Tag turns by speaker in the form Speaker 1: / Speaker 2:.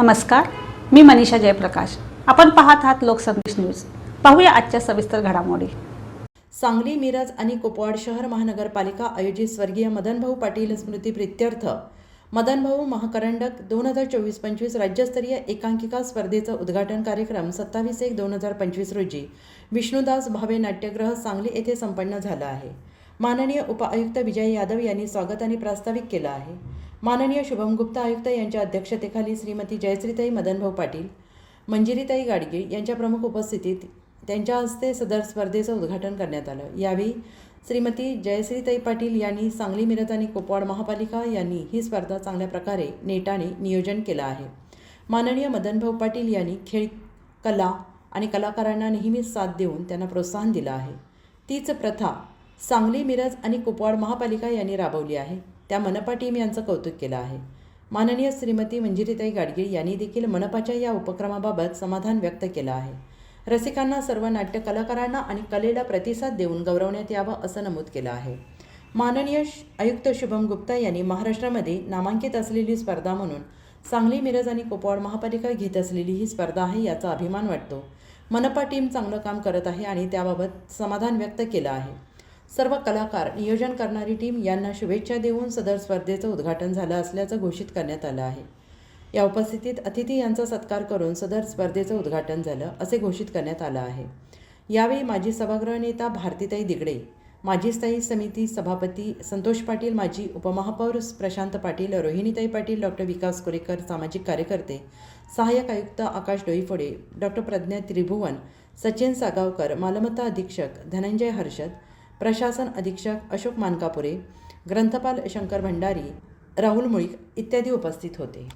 Speaker 1: नमस्कार मी मनीषा जयप्रकाश. आपण पाहत आहात लोकसंदेश न्यूज. पाहूया आजच्या सविस्तर घडामोडी.
Speaker 2: सांगली मिरज आणि कुपवाड शहर महानगरपालिका आयोजित स्वर्गीय मदनभाऊ पाटील स्मृती प्रित्यर्थ. मदनभाऊ महाकरंडक दोन हजार चोवीस पंचवीस राज्यस्तरीय एकांकिका स्पर्धेचं उद्घाटन कार्यक्रम सत्तावीस एक दोन हजार पंचवीस रोजी विष्णुदास भावे नाट्यगृह सांगली येथे संपन्न झाला आहे. माननीय उपआयुक्त विजय यादव यांनी स्वागत आणि प्रास्ताविक केलं आहे. माननीय शुभम गुप्ता आयुक्त यांच्या अध्यक्षतेखाली श्रीमती जयश्रीताई मदनभाऊ पाटील मंजिरीताई गाडगे यांच्या प्रमुख उपस्थितीत त्यांच्या हस्ते सदर स्पर्धेचं उद्घाटन करण्यात आलं. यावेळी श्रीमती जयश्रीताई पाटील यांनी सांगली मिरज आणि कुपवाड महापालिका यांनी ही स्पर्धा चांगल्या प्रकारे नेटाने नियोजन केलं आहे. माननीय मदनभाऊ पाटील यांनी खेळ कला आणि कलाकारांना नेहमीच साथ देऊन त्यांना प्रोत्साहन दिलं आहे. तीच प्रथा सांगली मिरज आणि कुपवाड महापालिका यांनी राबवली आहे. त्या मनपा टीम यांचं कौतुक केलं आहे. माननीय श्रीमती मंजिरीताई गाडगीळ यांनी देखील मनपाच्या या उपक्रमाबाबत समाधान व्यक्त केलं आहे. रसिकांना सर्व नाट्य कलाकारांना आणि कलेला प्रतिसाद देऊन गौरवण्यात यावं असं नमूद केलं आहे. माननीय श- आयुक्त शुभम गुप्ता यांनी महाराष्ट्रामध्ये नामांकित असलेली स्पर्धा म्हणून सांगली मिरज आणि कुपवाड महापालिका घेत असलेली ही स्पर्धा आहे याचा अभिमान वाटतो. मनपा टीम चांगलं काम करत आहे आणि त्याबाबत समाधान व्यक्त केलं आहे. सर्व कलाकार नियोजन करणारी टीम यांना शुभेच्छा देऊन सदर स्पर्धेचं उद्घाटन झालं असल्याचं घोषित करण्यात आलं आहे. या उपस्थितीत अतिथी यांचा सत्कार करून सदर स्पर्धेचं उद्घाटन झालं असे घोषित करण्यात आलं आहे. यावेळी माजी सभागृह नेता भारतीताई दिगडे माजी स्थायी समिती सभापती संतोष पाटील माजी उपमहापौर प्रशांत पाटील रोहिणीताई पाटील डॉक्टर विकास कोरेकर सामाजिक कार्यकर्ते सहाय्यक आयुक्त आकाश डोईफोडे डॉक्टर प्रज्ञा त्रिभुवन सचिन सागावकर मालमत्ता अधीक्षक धनंजय हर्षद प्रशासन अधीक्षक अशोक मानकापुरे ग्रंथपाल शंकर भंडारी राहुल मुळीक इत्यादी उपस्थित होते.